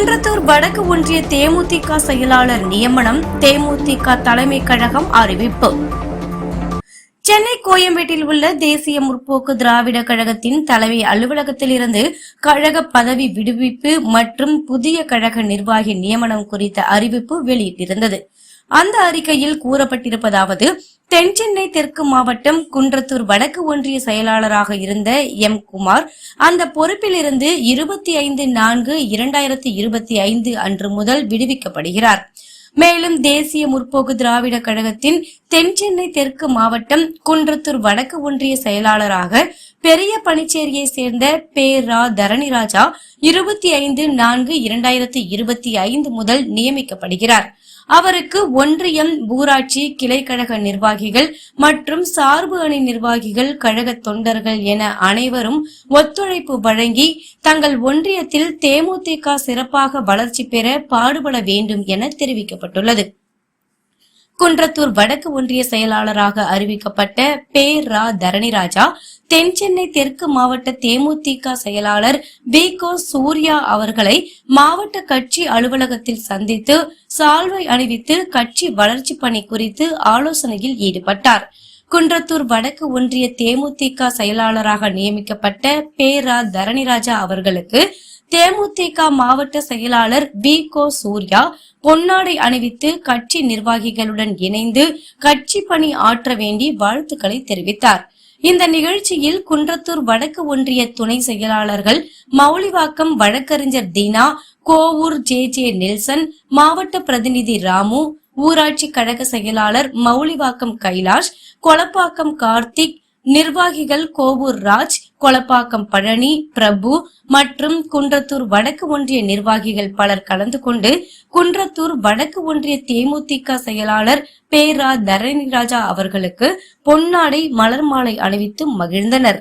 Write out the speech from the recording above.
குன்றத்தூர் வடக்கு ஒன்றிய தேமுதிக செயலாளர் நியமனம் தேமுதிக தலைமை கழகம் அறிவிப்பு. சென்னை கோயம்பேட்டில் உள்ள தேசிய முற்போக்கு திராவிட கழகத்தின் தலைமை அலுவலகத்தில் இருந்து கழக பதவி விடுவிப்பு மற்றும் புதிய கழக நிர்வாகி நியமனம் குறித்த அறிவிப்பு வெளியிட்டிருந்தது. அந்த அறிக்கையில் கூறப்பட்டிருப்பதாவது தென்சென்னை தெற்கு மாவட்டம் குன்றத்தூர் வடக்கு ஒன்றிய செயலாளராக இருந்த எம். குமார் அந்த பொறுப்பிலிருந்து இருபத்தி ஐந்து நான்கு இரண்டாயிரத்தி இருபத்தி ஐந்து அன்று முதல் விடுவிக்கப்படுகிறார். மேலும் தேசிய முற்போக்கு திராவிட கழகத்தின் தென்சென்னை தெற்கு மாவட்டம் குன்றத்தூர் வடக்கு ஒன்றிய செயலாளராக பெரிய பனிச்சேரியை சேர்ந்த பே. ரா. தரணிராஜா இருபத்தி ஐந்து நான்கு இரண்டாயிரத்தி இருபத்தி ஐந்து முதல் நியமிக்கப்படுகிறார். அவருக்கு ஒன்றியம் ஊராட்சி கிளைக்கழக நிர்வாகிகள் மற்றும் சார்பு அணி நிர்வாகிகள் கழக தொண்டர்கள் என அனைவரும் ஒத்துழைப்பு வழங்கி தங்கள் ஒன்றியத்தில் தேமுதிக சிறப்பாக வளர்ச்சி பெற பாடுபட வேண்டும் என தெரிவிக்கப்பட்டுள்ளது. குன்றத்தூர் வடக்கு ஒன்றிய செயலாளராக அறிவிக்கப்பட்ட பே ரா தரணிராஜா தென் சென்னை தெற்கு மாவட்ட தேமுதிக செயலாளர் பி கோ சூர்யா அவர்களை மாவட்ட கட்சி அலுவலகத்தில் சந்தித்து சால்வை அணிவித்து கட்சி வளர்ச்சி பணி குறித்து ஆலோசனையில் ஈடுபட்டார். குன்றத்தூர் வடக்கு ஒன்றிய தேமுதிக செயலாளராக நியமிக்கப்பட்ட பேரா தரணிராஜா அவர்களுக்கு தேமுதிக மாவட்ட செயலாளர் வி கோ சூர்யா பொன்னாடை அணிவித்து கட்சி நிர்வாகிகளுடன் இணைந்து கட்சி பணி ஆற்ற வேண்டி வாழ்த்துக்களை தெரிவித்தார். இந்த நிகழ்ச்சியில் குன்றத்தூர் வடக்கு ஒன்றிய துணை செயலாளர்கள் மௌலிவாக்கம் வழக்கறிஞர் Dheena Kovur J J Nelson மாவட்ட பிரதிநிதி ராமு ஊராட்சி கழக செயலாளர் மௌலிவாக்கம் கைலாஷ் கொலப்பாக்கம் கார்த்திக் நிர்வாகிகள் கோவூர் ராஜ் கொலப்பாக்கம் பழனி பிரபு மற்றும் குன்றத்தூர் வடக்கு ஒன்றிய நிர்வாகிகள் பலர் கலந்து கொண்டு குன்றத்தூர் வடக்கு ஒன்றிய தேமுதிக செயலாளர் பேரா தரணிராஜா அவர்களுக்கு பொன்னாடை மலர் மாலை அணிவித்து மகிழ்ந்தனர்.